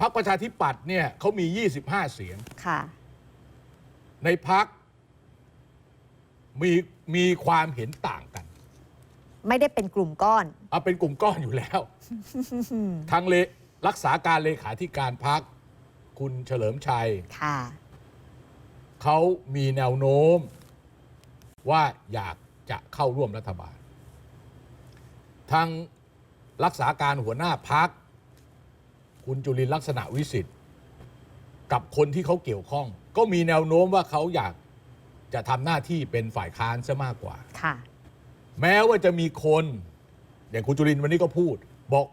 พรรคประชาธิปัตย์เนี่ยเขามี 25 เสียง ค่ะ ในพักมีมีความเห็นต่างกันไม่ได้เป็นกลุ่มก้อน เอาเป็นกลุ่มก้อนอยู่แล้วทางเลรักษาการเลขาธิการพักคุณเฉลิมชัย ค่ะ เขามีแนวโน้ม ว่าอยากจะเข้าร่วมรัฐบาล ทางรักษาการหัวหน้าพัก คุณจุลินลักษณะวิสิทธิ์กับคนที่เขาเกี่ยวข้อง ก็มีแนวโน้มว่าเขาอยากจะทำหน้าที่เป็นฝ่ายค้านซะมากกว่า ค่ะ แม้ว่าจะมีคนอย่างคุณจุลินวันนี้ก็พูด บอก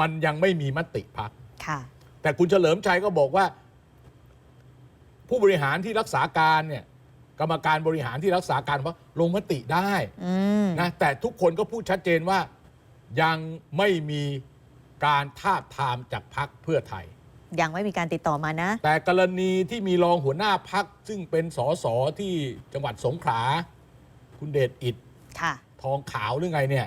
มันยังไม่มีมติพัก ค่ะ แต่คุณเฉลิมชัยก็บอกว่า ผู้บริหารที่รักษาการเนี่ยกรรมการบริหารที่รักษาการว่าลงมติได้อืมนะแต่ทุกคนก็พูดชัดเจนว่ายังไม่มี การทาบทามจากพักเพื่อไทย ยังไม่มีการติดต่อมานะ แต่กรณีที่มีรองหัวหน้าพักซึ่งเป็นสสที่จังหวัดสงขลาคุณเดชอิดค่ะ ทองขาวหรือไงเนี่ย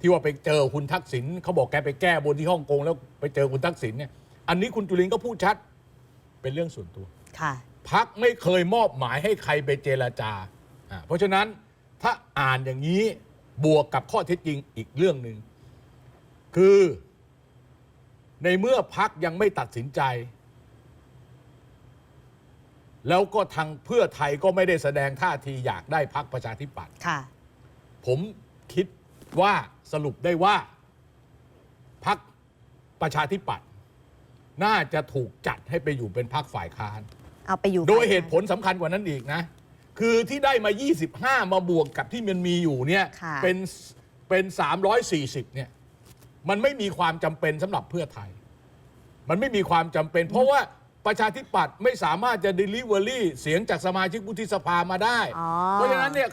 ที่ว่าไปเจอคุณทักษิณเขาบอกแกไปแก้บนที่ฮ่องกงแล้วไปเจอคุณทักษิณเนี่ย อันนี้คุณจุลินก็พูดชัด เป็นเรื่องส่วนตัวค่ะพักไม่เคยมอบหมายให้ใครไปเจรจาอ่าเพราะฉะนั้นถ้าอ่านอย่างนี้บวกกับข้อเท็จจริงอีกเรื่องหนึ่งคือ ในเมื่อพักยังไม่ตัดสินใจ แล้วก็ทางเพื่อไทยก็ไม่ได้แสดงท่าทีอยากได้พักประชาธิปัตย์ค่ะ ผมคิดว่าสรุปได้ว่าพักประชาธิปัตย์น่าจะถูกจัดให้ไปอยู่เป็นพักฝ่ายค้าน เอาไปอยู่โดยฝ่าเหตุผลสำคัญกว่านั้นอีกนะ คือที่ได้มา 25 มาบวกกับที่มันมีอยู่เนี่ย ค่ะ เป็นเป็น 340 เนี่ย มันไม่มีความจำเป็นสำหรับเพื่อไทย มันไม่มีความจำเป็น เพราะว่าประชาธิปัตย์ไม่สามารถจะ delivery เสียงจากสมาชิกวุฒิสภามาได้ อ๋อ เพราะฉะนั้นเนี่ย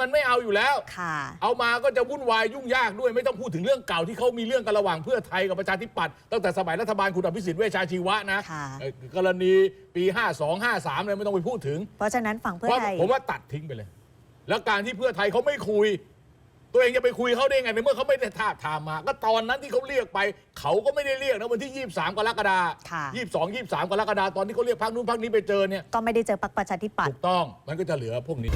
มันไม่เอาอยู่แล้ว ค่ะ เอามาก็จะวุ่นวายยุ่งยากด้วยไม่ต้องพูดถึงเรื่องเก่าที่เขามีเรื่องกันระหว่างเพื่อไทยกับประชาธิปัตย์ตั้งแต่สมัยรัฐบาลคุณอภิสิทธิ์เวชชาชีวะนะค่ะ เอ่อกรณีปี 52 53เนี่ยไม่ต้องไปพูดถึง เพราะฉะนั้นฝั่งเพื่อเพราะไทย ผมว่าตัดทิ้งไปเลย แล้วการที่เพื่อไทยเขาไม่คุย ตัวเองจะไปคุยเขาได้ไงในเมื่อเขาไม่ได้ทาบทามมา ก็ตอนนั้นที่เขาเรียกไป เขาก็ไม่ได้เรียกนะวันที่ 23 กรกฎาค่ะคม22 23 กรกฎาคมตอนที่เขาเรียกพักนู้นพักนี้ไปเจอเนี่ยก็ไม่ได้เจอปักประชาธิปัตถูย์กต้องมันก็จะเหลือพวกนี้